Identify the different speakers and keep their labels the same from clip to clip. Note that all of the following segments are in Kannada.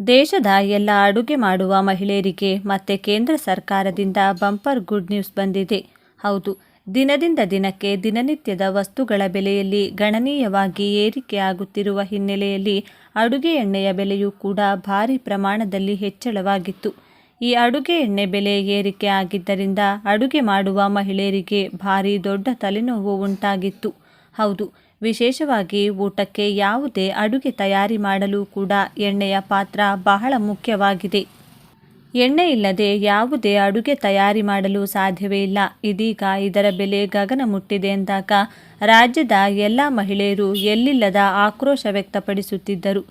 Speaker 1: ದೇಶದ ಎಲ್ಲ ಅಡುಗೆ ಮಾಡುವ ಮಹಿಳೆಯರಿಗೆ ಮತ್ತೆ ಕೇಂದ್ರ ಸರ್ಕಾರದಿಂದ ಬಂಪರ್ ಗುಡ್ ನ್ಯೂಸ್ ಬಂದಿದೆ. ಹೌದು, ದಿನದಿಂದ ದಿನಕ್ಕೆ ದಿನನಿತ್ಯದ ವಸ್ತುಗಳ ಬೆಲೆಯಲ್ಲಿ ಗಣನೀಯವಾಗಿ ಏರಿಕೆಯಾಗುತ್ತಿರುವ ಹಿನ್ನೆಲೆಯಲ್ಲಿ ಅಡುಗೆ ಎಣ್ಣೆಯ ಬೆಲೆಯೂ ಕೂಡ ಭಾರಿ ಪ್ರಮಾಣದಲ್ಲಿ ಹೆಚ್ಚಳವಾಗಿತ್ತು. ಈ ಅಡುಗೆ ಎಣ್ಣೆ ಬೆಲೆ ಏರಿಕೆ ಆಗಿದ್ದರಿಂದ ಅಡುಗೆ ಮಾಡುವ ಮಹಿಳೆಯರಿಗೆ ಭಾರಿ ದೊಡ್ಡ ತಲೆನೋವು ಉಂಟಾಗಿತ್ತು. ಹೌದು ವಿಶೇಷವಾಗಿ ಊಟಕ್ಕೆ ಯಾವುದೇ ಅಡುಗೆ ತಯಾರಿ ಮಾಡಲು ಕೂಡ ಎಣ್ಣೆಯ ಪಾತ್ರ ಬಹಳ ಮುಖ್ಯವಾಗಿದೆ. ಎಣ್ಣೆ ಇಲ್ಲದೆ ಯಾವುದೇ ಅಡುಗೆ ತಯಾರಿ ಮಾಡಲು ಸಾಧ್ಯವೇ ಇಲ್ಲ. ಇದೀಗ ಇದರ ಬೆಲೆ ಗಗನ ಮುಟ್ಟಿದೆ ಎಂದಾಗ ರಾಜ್ಯದ ಎಲ್ಲ ಮಹಿಳೆಯರು ಎಲ್ಲಿಲ್ಲದ ಆಕ್ರೋಶ ವ್ಯಕ್ತಪಡಿಸುತ್ತಿದ್ದರು.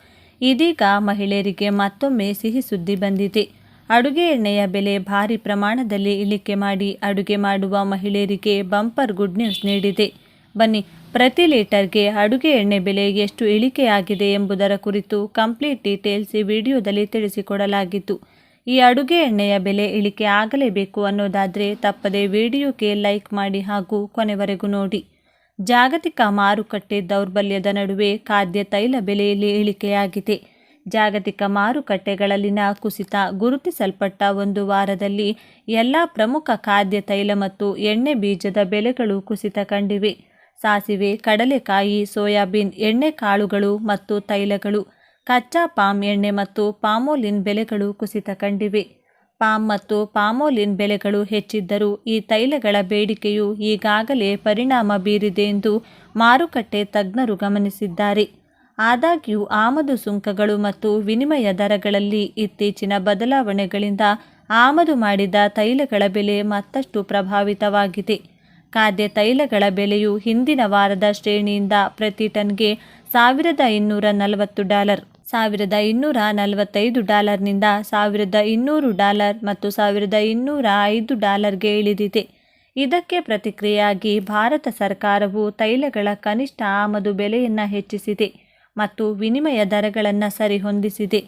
Speaker 1: ಇದೀಗ ಮಹಿಳೆಯರಿಗೆ ಮತ್ತೊಮ್ಮೆ ಸಿಹಿ ಸುದ್ದಿ ಬಂದಿದೆ. ಅಡುಗೆ ಎಣ್ಣೆಯ ಬೆಲೆ ಭಾರಿ ಪ್ರಮಾಣದಲ್ಲಿ ಇಳಿಕೆ ಮಾಡಿ ಅಡುಗೆ ಮಾಡುವ ಮಹಿಳೆಯರಿಗೆ ಬಂಪರ್ ಗುಡ್ ನ್ಯೂಸ್ ನೀಡಿದೆ. ಬನ್ನಿ, ಪ್ರತಿ ಲೀಟರ್ಗೆ ಅಡುಗೆ ಎಣ್ಣೆ ಬೆಲೆ ಎಷ್ಟು ಇಳಿಕೆಯಾಗಿದೆ ಎಂಬುದರ ಕುರಿತು ಕಂಪ್ಲೀಟ್ ಡೀಟೇಲ್ಸ್ ಈ ವಿಡಿಯೋದಲ್ಲಿ ತಿಳಿಸಿಕೊಡಲಾಗಿತ್ತು. ಈ ಅಡುಗೆ ಎಣ್ಣೆಯ ಬೆಲೆ ಇಳಿಕೆ ಆಗಲೇಬೇಕು ಅನ್ನೋದಾದರೆ ತಪ್ಪದೆ ವಿಡಿಯೋಗೆ ಲೈಕ್ ಮಾಡಿ ಹಾಗೂ ಕೊನೆವರೆಗೂ ನೋಡಿ. ಜಾಗತಿಕ ಮಾರುಕಟ್ಟೆ ದೌರ್ಬಲ್ಯದ ನಡುವೆ ಖಾದ್ಯ ತೈಲ ಬೆಲೆಯಲ್ಲಿ ಇಳಿಕೆಯಾಗಿದೆ. ಜಾಗತಿಕ ಮಾರುಕಟ್ಟೆಗಳಲ್ಲಿನ ಕುಸಿತ ಗುರುತಿಸಲ್ಪಟ್ಟ ಒಂದು ವಾರದಲ್ಲಿ ಎಲ್ಲ ಪ್ರಮುಖ ಖಾದ್ಯ ತೈಲ ಮತ್ತು ಎಣ್ಣೆ ಬೀಜದ ಬೆಲೆಗಳು ಕುಸಿತ ಕಂಡಿವೆ. ಸಾಸಿವೆ, ಕಡಲೆಕಾಯಿ, ಸೋಯಾಬೀನ್, ಎಣ್ಣೆ ಕಾಳುಗಳು ಮತ್ತು ತೈಲಗಳು, ಕಚ್ಚಾ ಪಾಮ್ ಎಣ್ಣೆ ಮತ್ತು ಪಾಮೋಲಿನ್ ಬೆಲೆಗಳು ಕುಸಿತ ಕಂಡಿವೆ. ಪಾಮ್ ಮತ್ತು ಪಾಮೋಲಿನ್ ಬೆಲೆಗಳು ಹೆಚ್ಚಿದ್ದರೂ ಈ ತೈಲಗಳ ಬೇಡಿಕೆಯು ಈಗಾಗಲೇ ಪರಿಣಾಮ ಬೀರಿದೆ ಎಂದು ಮಾರುಕಟ್ಟೆ ತಜ್ಞರು ಗಮನಿಸಿದ್ದಾರೆ. ಆದಾಗ್ಯೂ ಆಮದು ಸುಂಕಗಳು ಮತ್ತು ವಿನಿಮಯ ದರಗಳಲ್ಲಿ ಇತ್ತೀಚಿನ ಬದಲಾವಣೆಗಳಿಂದ ಆಮದು ಮಾಡಿದ ತೈಲಗಳ ಬೆಲೆ ಮತ್ತಷ್ಟು ಪ್ರಭಾವಿತವಾಗಿದೆ. ಖಾದ್ಯ ತೈಲಗಳ ಬೆಲೆಯು ಹಿಂದಿನ ವಾರದ ಶ್ರೇಣಿಯಿಂದ ಪ್ರತಿ ಟನ್ಗೆ ಸಾವಿರದ ಇನ್ನೂರ ನಲವತ್ತು ಡಾಲರ್, ಸಾವಿರದ ಇನ್ನೂರ ನಲವತ್ತೈದು ಡಾಲರ್ನಿಂದ ಸಾವಿರದ ಇನ್ನೂರು ಡಾಲರ್ ಮತ್ತು ಸಾವಿರದ ಇನ್ನೂರ ಐದು ಡಾಲರ್ಗೆ ಇಳಿದಿದೆ. ಇದಕ್ಕೆ ಪ್ರತಿಕ್ರಿಯೆಯಾಗಿ ಭಾರತ ಸರ್ಕಾರವು ತೈಲಗಳ ಕನಿಷ್ಠ ಆಮದು ಬೆಲೆಯನ್ನು ಹೆಚ್ಚಿಸಿದೆ ಮತ್ತು ವಿನಿಮಯ ದರಗಳನ್ನು ಸರಿಹೊಂದಿಸಿದೆ.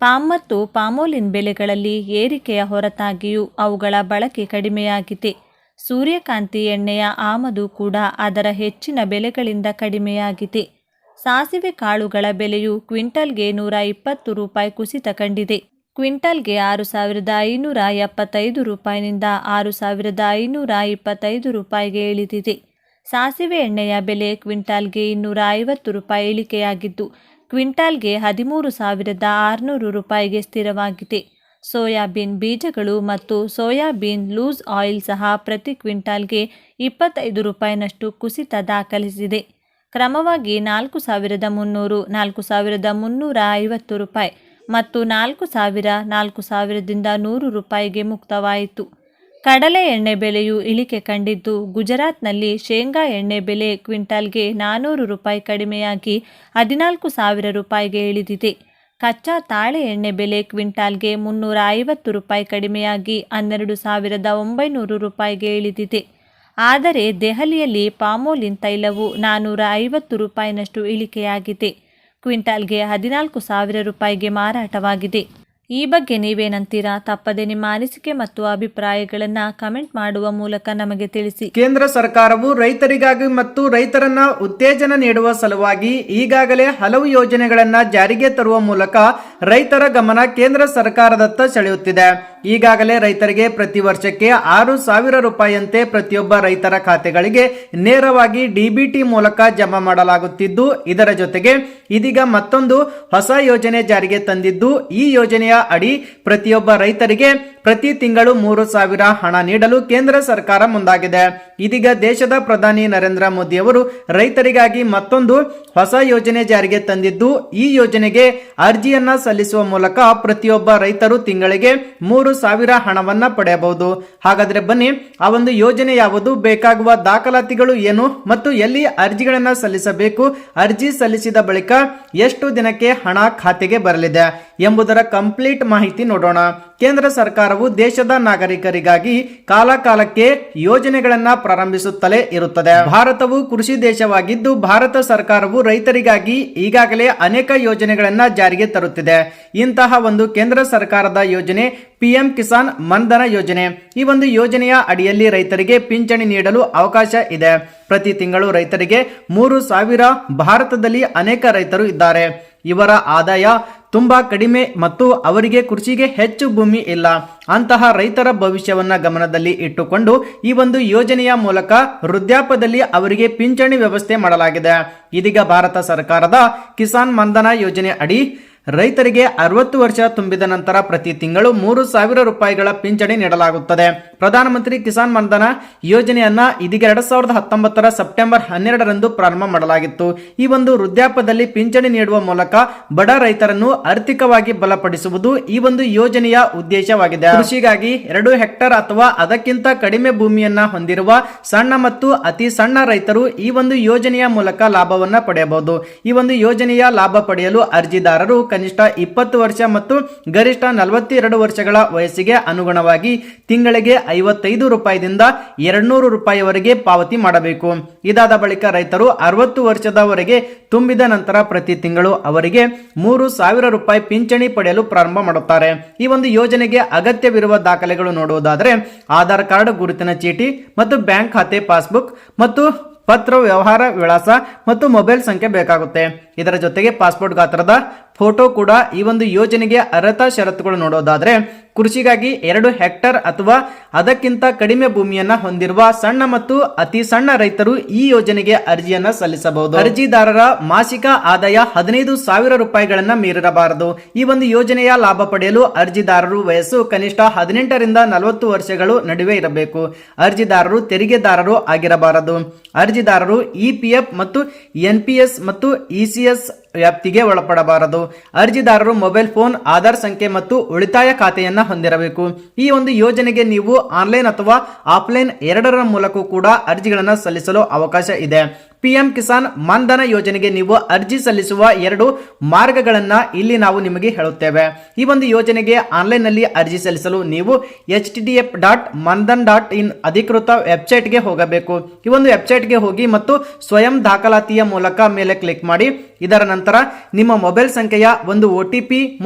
Speaker 1: ಪಾಮ್ ಮತ್ತು ಪಾಮೋಲಿನ್ ಬೆಲೆಗಳಲ್ಲಿ ಏರಿಕೆಯ ಹೊರತಾಗಿಯೂ ಅವುಗಳ ಬಳಕೆ ಕಡಿಮೆಯಾಗಿದೆ. ಸೂರ್ಯಕಾಂತಿ ಎಣ್ಣೆಯ ಆಮದು ಕೂಡ ಅದರ ಹೆಚ್ಚಿನ ಬೆಲೆಗಳಿಂದ ಕಡಿಮೆಯಾಗಿದೆ. ಸಾಸಿವೆ ಕಾಳುಗಳ ಬೆಲೆಯು ಕ್ವಿಂಟಲ್ಗೆ ನೂರ ಇಪ್ಪತ್ತು ರೂಪಾಯಿ ಕುಸಿತ ಕಂಡಿದೆ. ಕ್ವಿಂಟಲ್ಗೆ ಆರು ಸಾವಿರದ ಐನೂರ ಎಪ್ಪತ್ತೈದು ರೂಪಾಯಿನಿಂದ ಆರು ಸಾವಿರದ ಐನೂರ ಇಪ್ಪತ್ತೈದು ರೂಪಾಯಿಗೆ ಇಳಿದಿದೆ. ಸಾಸಿವೆ ಎಣ್ಣೆಯ ಬೆಲೆ ಕ್ವಿಂಟಾಲ್ಗೆ ಇನ್ನೂರ ಐವತ್ತು ರೂಪಾಯಿ ಇಳಿಕೆಯಾಗಿದ್ದು, ಕ್ವಿಂಟಾಲ್ಗೆ ಹದಿಮೂರು ಸಾವಿರದ ಆರುನೂರು ರೂಪಾಯಿಗೆ ಸ್ಥಿರವಾಗಿದೆ. ಸೋಯಾಬೀನ್ ಬೀಜಗಳು ಮತ್ತು ಸೋಯಾಬೀನ್ ಲೂಸ್ ಆಯಿಲ್ ಸಹ ಪ್ರತಿ ಕ್ವಿಂಟಾಲ್ಗೆ ಇಪ್ಪತ್ತೈದು ರೂಪಾಯಿನಷ್ಟು ಕುಸಿತ ದಾಖಲಿಸಿದೆ. ಕ್ರಮವಾಗಿ ನಾಲ್ಕು ಸಾವಿರದ ಮುನ್ನೂರು, ನಾಲ್ಕು ಸಾವಿರದ ಮುನ್ನೂರ ಐವತ್ತು ರೂಪಾಯಿ ಮತ್ತು ನಾಲ್ಕು ಸಾವಿರ, ನಾಲ್ಕು ಸಾವಿರದಿಂದ ನೂರು ರೂಪಾಯಿಗೆ ಮುಕ್ತವಾಯಿತು. ಕಡಲೆ ಎಣ್ಣೆ ಬೆಲೆಯು ಇಳಿಕೆ ಕಂಡಿದ್ದು ಗುಜರಾತ್ನಲ್ಲಿ ಶೇಂಗಾ ಎಣ್ಣೆ ಬೆಲೆ ಕ್ವಿಂಟಾಲ್ಗೆ ನಾನ್ನೂರು ರೂಪಾಯಿ ಕಡಿಮೆಯಾಗಿ ಹದಿನಾಲ್ಕು ಸಾವಿರ ರೂಪಾಯಿಗೆ ಇಳಿದಿದೆ. ಕಚ್ಚಾ ತಾಳೆ ಎಣ್ಣೆ ಬೆಲೆ ಕ್ವಿಂಟಾಲ್ಗೆ ಮುನ್ನೂರ ಐವತ್ತು ರೂಪಾಯಿ ಕಡಿಮೆಯಾಗಿ ಹನ್ನೆರಡು ಸಾವಿರದ ಒಂಬೈನೂರು ರೂಪಾಯಿಗೆ ಇಳಿದಿದೆ. ಆದರೆ ದೆಹಲಿಯಲ್ಲಿ ಪಾಮೋಲಿನ್ ತೈಲವು ನಾನ್ನೂರ ಐವತ್ತು ರೂಪಾಯಿನಷ್ಟು ಇಳಿಕೆಯಾಗಿದೆ. ಕ್ವಿಂಟಾಲ್ಗೆ ಹದಿನಾಲ್ಕು ಸಾವಿರ ರೂಪಾಯಿಗೆ ಮಾರಾಟವಾಗಿದೆ. ಈ ಬಗ್ಗೆ ನೀವೇನಂತೀರಾ? ತಪ್ಪದೆ ನಿಮ್ಮ ಅನಿಸಿಕೆ ಮತ್ತು ಅಭಿಪ್ರಾಯಗಳನ್ನು ಕಮೆಂಟ್ ಮಾಡುವ ಮೂಲಕ ನಮಗೆ ತಿಳಿಸಿ.
Speaker 2: ಕೇಂದ್ರ ಸರ್ಕಾರವು ರೈತರಿಗಾಗಿ ಮತ್ತು ರೈತರನ್ನ ಉತ್ತೇಜನ ನೀಡುವ ಸಲುವಾಗಿ ಈಗಾಗಲೇ ಹಲವು ಯೋಜನೆಗಳನ್ನ ಜಾರಿಗೆ ತರುವ ಮೂಲಕ ರೈತರ ಗಮನ ಕೇಂದ್ರ ಸರ್ಕಾರದತ್ತ ಸೆಳೆಯುತ್ತಿದೆ. ಈಗಾಗಲೇ ರೈತರಿಗೆ ಪ್ರತಿ ವರ್ಷಕ್ಕೆ ಆರು ಸಾವಿರ ರೂಪಾಯಿಯಂತೆ ಪ್ರತಿಯೊಬ್ಬ ರೈತರ ಖಾತೆಗಳಿಗೆ ನೇರವಾಗಿ ಡಿಬಿಟಿ ಮೂಲಕ ಜಮಾ ಮಾಡಲಾಗುತ್ತಿದ್ದು, ಇದರ ಜೊತೆಗೆ ಇದೀಗ ಮತ್ತೊಂದು ಹೊಸ ಯೋಜನೆ ಜಾರಿಗೆ ತಂದಿದ್ದು, ಈ ಯೋಜನೆಯ ಅಡಿ ಪ್ರತಿಯೊಬ್ಬ ರೈತರಿಗೆ ಪ್ರತಿ ತಿಂಗಳು ಮೂರು ಸಾವಿರ ಹಣ ನೀಡಲು ಕೇಂದ್ರ ಸರ್ಕಾರ ಮುಂದಾಗಿದೆ. ಇದೀಗ ದೇಶದ ಪ್ರಧಾನಿ ನರೇಂದ್ರ ಮೋದಿ ಅವರು ರೈತರಿಗಾಗಿ ಮತ್ತೊಂದು ಹೊಸ ಯೋಜನೆ ಜಾರಿಗೆ ತಂದಿದ್ದು, ಈ ಯೋಜನೆಗೆ ಅರ್ಜಿಯನ್ನ ಸಲ್ಲಿಸುವ ಮೂಲಕ ಪ್ರತಿಯೊಬ್ಬ ರೈತರು ತಿಂಗಳಿಗೆ ಮೂರು ಸಾವಿರ ಹಣವನ್ನ ಪಡೆಯಬಹುದು. ಹಾಗಾದ್ರೆ ಬನ್ನಿ, ಆ ಒಂದು ಯೋಜನೆ ಯಾವುದು? ಬೇಕಾಗುವ ದಾಖಲಾತಿಗಳು ಏನು? ಮತ್ತು ಎಲ್ಲಿ ಅರ್ಜಿಗಳನ್ನ ಸಲ್ಲಿಸಬೇಕು? ಅರ್ಜಿ ಸಲ್ಲಿಸಿದ ಬಳಿಕ ಎಷ್ಟು ದಿನಕ್ಕೆ ಹಣ ಖಾತೆಗೆ ಬರಲಿದೆ ಎಂಬುದರ ಕಂಪ್ಲೀಟ್ ಮಾಹಿತಿ ನೋಡೋಣ. ಕೇಂದ್ರ ಸರ್ಕಾರವು ದೇಶದ ನಾಗರಿಕರಿಗಾಗಿ ಕಾಲಕಾಲಕ್ಕೆ ಯೋಜನೆಗಳನ್ನ ಪ್ರಾರಂಭಿಸುತ್ತಲೇ ಇರುತ್ತದೆ. ಭಾರತವು ಕೃಷಿ ದೇಶವಾಗಿದ್ದು, ಭಾರತ ಸರ್ಕಾರವು ರೈತರಿಗಾಗಿ ಈಗಾಗಲೇ ಅನೇಕ ಯೋಜನೆಗಳನ್ನ ಜಾರಿಗೆ ತರುತ್ತಿದೆ. ಇಂತಹ ಒಂದು ಕೇಂದ್ರ ಸರ್ಕಾರದ ಯೋಜನೆ ಪಿಎಂ ಕಿಸಾನ್ ಮನ್ಧನ ಯೋಜನೆ. ಈ ಒಂದು ಯೋಜನೆಯ ಅಡಿಯಲ್ಲಿ ರೈತರಿಗೆ ಪಿಂಚಣಿ ನೀಡಲು ಅವಕಾಶ ಇದೆ. ಪ್ರತಿ ತಿಂಗಳು ರೈತರಿಗೆ ಮೂರು ಸಾವಿರ ಭಾರತದಲ್ಲಿ ಅನೇಕ ರೈತರು ಇದ್ದಾರೆ. ಇವರ ಆದಾಯ ತುಂಬಾ ಕಡಿಮೆ ಮತ್ತು ಅವರಿಗೆ ಕೃಷಿಗೆ ಹೆಚ್ಚು ಭೂಮಿ ಇಲ್ಲ. ಅಂತಹ ರೈತರ ಭವಿಷ್ಯವನ್ನ ಗಮನದಲ್ಲಿ ಇಟ್ಟುಕೊಂಡು ಈ ಒಂದು ಯೋಜನೆಯ ಮೂಲಕ ವೃದ್ಧಾಪದಲ್ಲಿ ಅವರಿಗೆ ಪಿಂಚಣಿ ವ್ಯವಸ್ಥೆ ಮಾಡಲಾಗಿದೆ. ಇದೀಗ ಭಾರತ ಸರ್ಕಾರದ ಕಿಸಾನ್ ಮನ್ಧನ ಯೋಜನೆ ಅಡಿ ರೈತರಿಗೆ ಅರವತ್ತು ವರ್ಷ ತುಂಬಿದ ನಂತರ ಪ್ರತಿ ತಿಂಗಳು ಮೂರು ಸಾವಿರ ರೂಪಾಯಿಗಳ ಪಿಂಚಣಿ ನೀಡಲಾಗುತ್ತದೆ. ಪ್ರಧಾನಮಂತ್ರಿ ಕಿಸಾನ್ ಮನ್ಧನ ಯೋಜನೆಯನ್ನ ಇದೀಗ ಎರಡ್ ಸಾವಿರದ ಹತ್ತೊಂಬತ್ತರ ಸೆಪ್ಟೆಂಬರ್ ಹನ್ನೆರಡರಂದು ಪ್ರಾರಂಭ ಮಾಡಲಾಗಿತ್ತು. ಈ ಒಂದು ವೃದ್ಧಾಪ್ಯದಲ್ಲಿ ಪಿಂಚಣಿ ನೀಡುವ ಮೂಲಕ ಬಡ ರೈತರನ್ನು ಆರ್ಥಿಕವಾಗಿ ಬಲಪಡಿಸುವುದು ಈ ಒಂದು ಯೋಜನೆಯ ಉದ್ದೇಶವಾಗಿದೆ. ಕೃಷಿಗಾಗಿ ಎರಡು ಹೆಕ್ಟರ್ ಅಥವಾ ಅದಕ್ಕಿಂತ ಕಡಿಮೆ ಭೂಮಿಯನ್ನ ಹೊಂದಿರುವ ಸಣ್ಣ ಮತ್ತು ಅತಿ ಸಣ್ಣ ರೈತರು ಈ ಒಂದು ಯೋಜನೆಯ ಮೂಲಕ ಲಾಭವನ್ನ ಪಡೆಯಬಹುದು. ಈ ಒಂದು ಯೋಜನೆಯ ಲಾಭ ಪಡೆಯಲು ಅರ್ಜಿದಾರರು ಕನಿಷ್ಠ ಇಪ್ಪತ್ತು ವರ್ಷ ಮತ್ತು ಗರಿಷ್ಠ ನಲವತ್ತೆರಡು ವರ್ಷಗಳ ವಯಸ್ಸಿಗೆ ಅನುಗುಣವಾಗಿ ತಿಂಗಳಿಗೆ ಐವತ್ತೈದು ರೂಪಾಯಿದಿಂದ ಎರಡ್ನೂರು ರೂಪಾಯಿವರೆಗೆ ಪಾವತಿ ಮಾಡಬೇಕು. ಇದಾದ ಬಳಿಕ ರೈತರು ಅರವತ್ತು ವರ್ಷದವರೆಗೆ ತುಂಬಿದ ನಂತರ ಪ್ರತಿ ತಿಂಗಳು ಅವರಿಗೆ ಮೂರು ಸಾವಿರ ರೂಪಾಯಿ ಪಿಂಚಣಿ ಪಡೆಯಲು ಪ್ರಾರಂಭ ಮಾಡುತ್ತಾರೆ. ಈ ಒಂದು ಯೋಜನೆಗೆ ಅಗತ್ಯವಿರುವ ದಾಖಲೆಗಳು ನೋಡುವುದಾದರೆ ಆಧಾರ್ ಕಾರ್ಡ್, ಗುರುತಿನ ಚೀಟಿ ಮತ್ತು ಬ್ಯಾಂಕ್ ಖಾತೆ, ಪಾಸ್ಬುಕ್ ಮತ್ತು ಪತ್ರ ವ್ಯವಹಾರ ವಿಳಾಸ ಮತ್ತು ಮೊಬೈಲ್ ಸಂಖ್ಯೆ ಬೇಕಾಗುತ್ತೆ. ಇದರ ಜೊತೆಗೆ ಪಾಸ್ಪೋರ್ಟ್ ಗಾತ್ರದ ಫೋಟೋ ಕೂಡ ಈ ಒಂದು ಯೋಜನೆಗೆ ಅರ್ಹತಾ ಷರತ್ತುಗಳು ನೋಡೋದಾದ್ರೆ ಕೃಷಿಗಾಗಿ ಎರಡು ಹೆಕ್ಟರ್ ಅಥವಾ ಅದಕ್ಕಿಂತ ಕಡಿಮೆ ಭೂಮಿಯನ್ನ ಹೊಂದಿರುವ ಸಣ್ಣ ಮತ್ತು ಅತಿ ಸಣ್ಣ ರೈತರು ಈ ಯೋಜನೆಗೆ ಅರ್ಜಿಯನ್ನ ಸಲ್ಲಿಸಬಹುದು. ಅರ್ಜಿದಾರರ ಮಾಸಿಕ ಆದಾಯ ಹದಿನೈದು ಸಾವಿರ ರೂಪಾಯಿಗಳನ್ನ ಮೀರಿರಬಾರದು. ಈ ಒಂದು ಯೋಜನೆಯ ಲಾಭ ಪಡೆಯಲು ಅರ್ಜಿದಾರರು ವಯಸ್ಸು ಕನಿಷ್ಠ ಹದಿನೆಂಟರಿಂದ ನಲವತ್ತು ವರ್ಷಗಳು ನಡುವೆ ಇರಬೇಕು. ಅರ್ಜಿದಾರರು ತೆರಿಗೆದಾರರು ಆಗಿರಬಾರದು. ಅರ್ಜಿದಾರರು ಇಪಿಎಫ್ ಮತ್ತು ಎನ್ಪಿಎಸ್ ಮತ್ತು ಇಸಿಎಸ್ ವ್ಯಾಪ್ತಿಗೆ ಒಳಪಡಬಾರದು. ಅರ್ಜಿದಾರರು ಮೊಬೈಲ್ ಫೋನ್, ಆಧಾರ್ ಸಂಖ್ಯೆ ಮತ್ತು ಉಳಿತಾಯ ಖಾತೆಯನ್ನ ಹೊಂದಿರಬೇಕು. ಈ ಒಂದು ಯೋಜನೆಗೆ ನೀವು ಆನ್ಲೈನ್ ಅಥವಾ ಆಫ್ಲೈನ್ ಎರಡರ ಮೂಲಕ ಕೂಡ ಅರ್ಜಿಗಳನ್ನು ಸಲ್ಲಿಸಲು ಅವಕಾಶ ಇದೆ. ಪಿಎಂ ಕಿಸಾನ್ ಮಾನ್ಧನ ಯೋಜನೆಗೆ ನೀವು ಅರ್ಜಿ ಸಲ್ಲಿಸುವ ಎರಡು ಮಾರ್ಗಗಳನ್ನು ಇಲ್ಲಿ ನಾವು ನಿಮಗೆ ಹೇಳುತ್ತೇವೆ. ಈ ಒಂದು ಯೋಜನೆಗೆ ಆನ್ಲೈನ್ನಲ್ಲಿ ಅರ್ಜಿ ಸಲ್ಲಿಸಲು ನೀವು H T D F dot Mandhan dot in ಅಧಿಕೃತ ವೆಬ್ಸೈಟ್ಗೆ ಹೋಗಬೇಕು. ಈ ಒಂದು ವೆಬ್ಸೈಟ್ಗೆ ಹೋಗಿ ಮತ್ತು ಸ್ವಯಂ ದಾಖಲಾತಿಯ ಮೂಲಕ ಮೇಲೆ ಕ್ಲಿಕ್ ಮಾಡಿ. ಇದರ ನಂತರ ನಿಮ್ಮ ಮೊಬೈಲ್ ಸಂಖ್ಯೆಯ ಒಂದು ಒ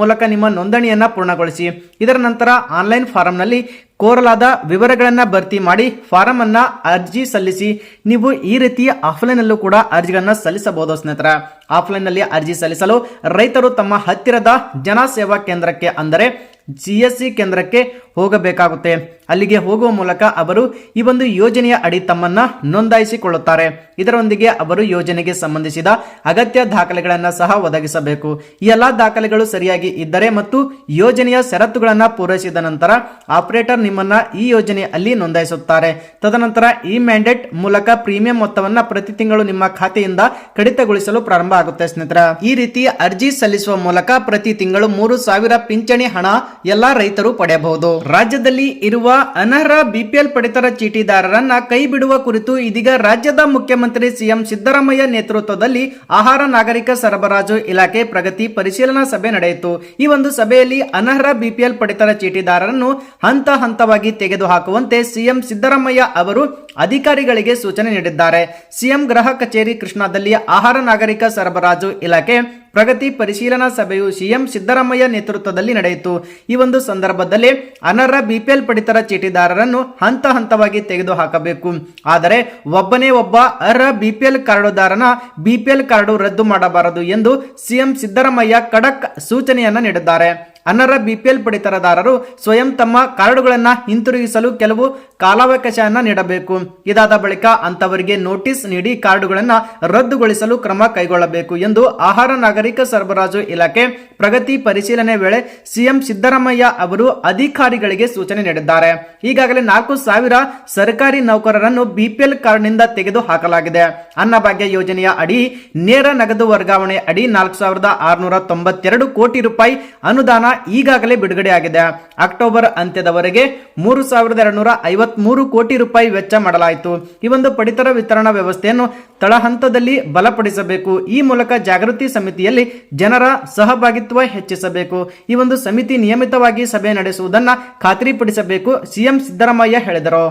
Speaker 2: ಮೂಲಕ ನಿಮ್ಮ ನೋಂದಣಿಯನ್ನು ಪೂರ್ಣಗೊಳಿಸಿ. ಇದರ ನಂತರ ಆನ್ಲೈನ್ ಫಾರಂನಲ್ಲಿ ಕೋರಲಾದ ವಿವರಗಳನ್ನು ಭರ್ತಿ ಮಾಡಿ ಫಾರಂ ಅನ್ನ ಅರ್ಜಿ ಸಲ್ಲಿಸಿ ನೀವು ಈ ರೀತಿಯ ಆಫ್ಲೈನ್ ಅಲ್ಲೂ ಕೂಡ ಅರ್ಜಿಗಳನ್ನು ಸಲ್ಲಿಸಬಹುದು ಸ್ನೇಹಿತರ. ಆಫ್ಲೈನ್ನಲ್ಲಿ ಅರ್ಜಿ ಸಲ್ಲಿಸಲು ರೈತರು ತಮ್ಮ ಹತ್ತಿರದ ಜನ ಸೇವಾ ಕೇಂದ್ರಕ್ಕೆ ಅಂದರೆ ಸಿ ಕೇಂದ್ರಕ್ಕೆ ಹೋಗಬೇಕಾಗುತ್ತೆ. ಅಲ್ಲಿಗೆ ಹೋಗುವ ಮೂಲಕ ಅವರು ಈ ಒಂದು ಯೋಜನೆಯ ಅಡಿ ತಮ್ಮನ್ನ ನೋಂದಾಯಿಸಿಕೊಳ್ಳುತ್ತಾರೆ. ಇದರೊಂದಿಗೆ ಅವರು ಯೋಜನೆಗೆ ಸಂಬಂಧಿಸಿದ ಅಗತ್ಯ ದಾಖಲೆಗಳನ್ನು ಸಹ ಒದಗಿಸಬೇಕು. ಈ ಎಲ್ಲಾ ದಾಖಲೆಗಳು ಸರಿಯಾಗಿ ಇದ್ದರೆ ಮತ್ತು ಯೋಜನೆಯ ಷರತ್ತುಗಳನ್ನು ಪೂರೈಸಿದ ನಂತರ ಆಪರೇಟರ್ ನಿಮ್ಮನ್ನ ಈ ಯೋಜನೆಯಲ್ಲಿ ನೋಂದಾಯಿಸುತ್ತಾರೆ. ತದನಂತರ ಈ ಮ್ಯಾಂಡೇಟ್ ಮೂಲಕ ಪ್ರೀಮಿಯಂ ಮೊತ್ತವನ್ನ ಪ್ರತಿ ತಿಂಗಳು ನಿಮ್ಮ ಖಾತೆಯಿಂದ ಕಡಿತಗೊಳಿಸಲು ಪ್ರಾರಂಭ ಆಗುತ್ತೆ ಸ್ನೇಹಿತರ. ಈ ರೀತಿ ಅರ್ಜಿ ಸಲ್ಲಿಸುವ ಮೂಲಕ ಪ್ರತಿ ತಿಂಗಳು ಮೂರು ಸಾವಿರ ಪಿಂಚಣಿ ಹಣ ಎಲ್ಲಾ ರೈತರು ಪಡೆಯಬಹುದು. ರಾಜ್ಯದಲ್ಲಿ ಇರುವ ಅನರ್ಹ ಬಿಪಿಎಲ್ ಪಡಿತರ ಚೀಟಿದಾರರನ್ನ ಕೈ ಬಿಡುವ ಕುರಿತು ಇದೀಗ ರಾಜ್ಯದ ಮುಖ್ಯಮಂತ್ರಿ ಸಿಎಂ ಸಿದ್ದರಾಮಯ್ಯ ನೇತೃತ್ವದಲ್ಲಿ ಆಹಾರ ನಾಗರಿಕ ಸರಬರಾಜು ಇಲಾಖೆ ಪ್ರಗತಿ ಪರಿಶೀಲನಾ ಸಭೆ ನಡೆಯಿತು. ಈ ಒಂದು ಸಭೆಯಲ್ಲಿ ಅನರ್ಹ ಬಿಪಿಎಲ್ ಪಡಿತರ ಚೀಟಿದಾರರನ್ನು ಹಂತ ಹಂತವಾಗಿ ತೆಗೆದುಹಾಕುವಂತೆ ಸಿಎಂ ಸಿದ್ದರಾಮಯ್ಯ ಅವರು ಅಧಿಕಾರಿಗಳಿಗೆ ಸೂಚನೆ ನೀಡಿದ್ದಾರೆ. ಸಿಎಂ ಗೃಹ ಕಚೇರಿ ಕೃಷ್ಣಾದಲ್ಲಿ ಆಹಾರ ನಾಗರಿಕ ಸರಬರಾಜು ಇಲಾಖೆ ಪ್ರಗತಿ ಪರಿಶೀಲನಾ ಸಭೆಯು ಸಿಎಂ ಸಿದ್ದರಾಮಯ್ಯ ನೇತೃತ್ವದಲ್ಲಿ ನಡೆಯಿತು. ಈ ಒಂದು ಸಂದರ್ಭದಲ್ಲಿ ಅನರ್ಹ ಬಿಪಿಎಲ್ ಪಡಿತರ ಚೀಟಿದಾರರನ್ನು ಹಂತ ಹಂತವಾಗಿ ತೆಗೆದುಹಾಕಬೇಕು. ಆದರೆ ಒಬ್ಬನೇ ಒಬ್ಬ ಅರ್ಹ ಬಿಪಿಎಲ್ ಕಾರ್ಡುದಾರನ ಬಿಪಿಎಲ್ ಕಾರ್ಡು ರದ್ದು ಮಾಡಬಾರದು ಎಂದು ಸಿಎಂ ಸಿದ್ದರಾಮಯ್ಯ ಖಡಕ್ ಸೂಚನೆಯನ್ನು ನೀಡಿದ್ದಾರೆ. ಅನರ್ಹ ಬಿಪಿಎಲ್ ಪಡಿತರದಾರರು ಸ್ವಯಂ ತಮ್ಮ ಕಾರ್ಡುಗಳನ್ನು ಹಿಂತಿರುಗಿಸಲು ಕೆಲವು ಕಾಲಾವಕಾಶವನ್ನು ನೀಡಬೇಕು. ಇದಾದ ಬಳಿಕ ಅಂತವರಿಗೆ ನೋಟಿಸ್ ನೀಡಿ ಕಾರ್ಡುಗಳನ್ನು ರದ್ದುಗೊಳಿಸಲು ಕ್ರಮ ಕೈಗೊಳ್ಳಬೇಕು ಎಂದು ಆಹಾರ ನಾಗರಿಕ ಸರಬರಾಜು ಇಲಾಖೆ ಪ್ರಗತಿ ಪರಿಶೀಲನೆ ವೇಳೆ ಸಿಎಂ ಸಿದ್ದರಾಮಯ್ಯ ಅವರು ಅಧಿಕಾರಿಗಳಿಗೆ ಸೂಚನೆ ನೀಡಿದ್ದಾರೆ. ಈಗಾಗಲೇ ನಾಲ್ಕು ಸಾವಿರ ಸರ್ಕಾರಿ ನೌಕರರನ್ನು ಬಿಪಿಎಲ್ ಕಾರ್ಡ್ನಿಂದ ತೆಗೆದು ಹಾಕಲಾಗಿದೆ ಅನ್ನಭಾಗ್ಯ ಯೋಜನೆಯ ಅಡಿ, ನೇರ ನಗದು ವರ್ಗಾವಣೆ ಅಡಿ ನಾಲ್ಕು ಸಾವಿರದ ಆರುನೂರ ತೊಂಬತ್ತೆರಡು ಕೋಟಿ ರೂಪಾಯಿ ಅನುದಾನ ಈಗಾಗಲೇ ಬಿಡುಗಡೆಯಾಗಿದೆ ಅಕ್ಟೋಬರ್ ಅಂತ್ಯದವರೆಗೆ ಮೂರು ಸಾವಿರದ ಎರಡುನೂರ ಐವತ್ಮೂರು ಕೋಟಿ ರೂಪಾಯಿ ವೆಚ್ಚ ಮಾಡಲಾಯಿತು. ಈ ಒಂದು ಪಡಿತರ ವಿತರಣಾ ವ್ಯವಸ್ಥೆಯನ್ನು ತಳಹಂತದಲ್ಲಿ ಬಲಪಡಿಸಬೇಕು. ಈ ಮೂಲಕ ಜಾಗೃತಿ ಸಮಿತಿಯಲ್ಲಿ ಜನರ ಸಹಭಾಗಿತ್ವ ಹೆಚ್ಚಿಸಬೇಕು. ಈ ಒಂದು ಸಮಿತಿ ನಿಯಮಿತವಾಗಿ ಸಭೆ ನಡೆಸುವುದನ್ನು ಖಾತ್ರಿಪಡಿಸಬೇಕು, ಸಿಎಂ ಸಿದ್ದರಾಮಯ್ಯ ಹೇಳಿದರು.